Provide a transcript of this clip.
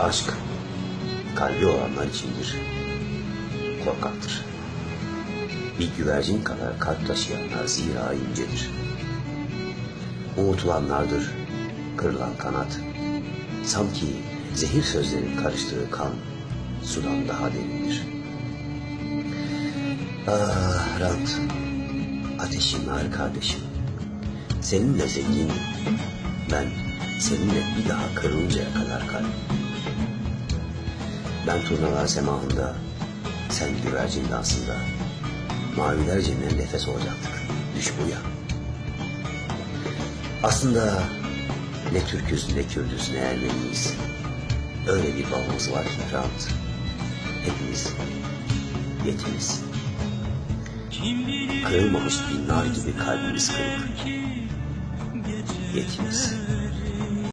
Aşk kalbi olanlar içindir. Korkaktır. Bir güvercin kadar kalp taşıyanlar zira incedir. Unutulanlardır kırılan kanat. Sanki zehir sözlerin karıştığı kan sudan daha derindir. Ah Rant, ateşim var kardeşim. Seninle zengindim. Ben seninle bir daha kırılıncaya kadar kalbim. Ben turnalar semahında, sen güvercin dansında. Maviler cemre nefes olacaktık. Düş bu ya. Aslında ne Türküz ne Kürdüz ne Ermeniyiz. Öyle bir babamız var ki Rant. Hepimiz yetimiz. Kırılmamış bir nar gibi kalbimiz kırık. Yetimiz.